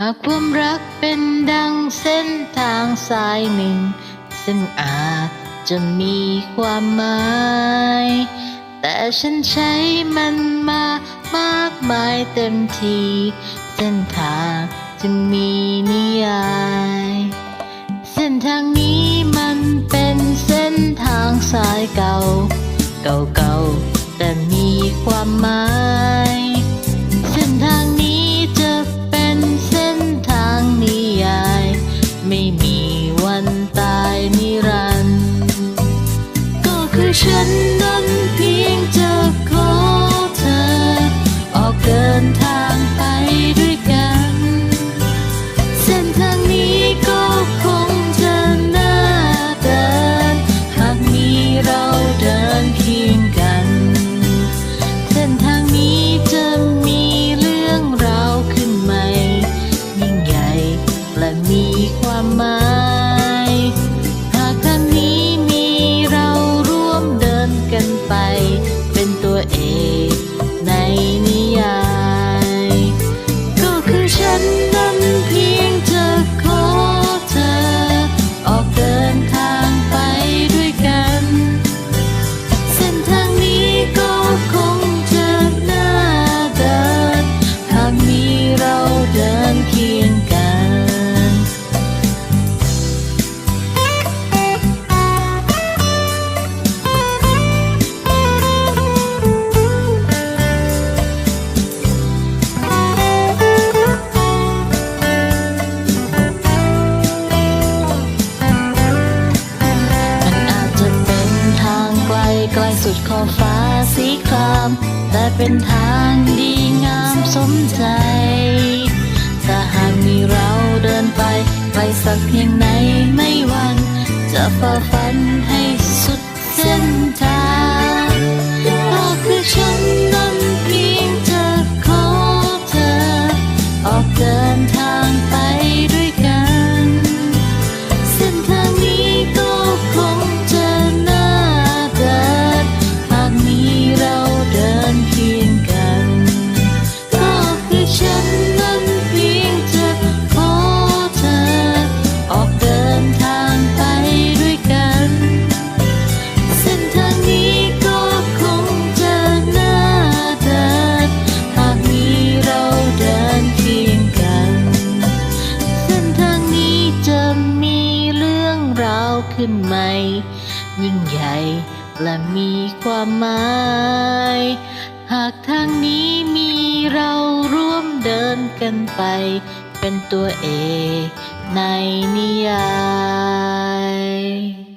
หากความรักเป็นดังเส้นทางสายหนึ่ง ซึ่งอาจจะมีความหมาย แต่ฉันใช้มันมามากมายเต็มทีเส้นทางจึงมีนิยาย เส้นทางนี้มันเป็นเส้นทางสายเก่า เก่าๆแต่มีความหมาย อ สีคราม แต่เป็นทางดีงามสมใจ ถ้าหากมีเราเดินไป ไปสักเพียงไหนไม่วัน จะฝ่าฟันให้ เราขึ้นใหม่ ยิ่งใหญ่และมีความหมาย หากทางนี้มีเราร่วมเดินกันไป เป็นตัวเอกในนิยาย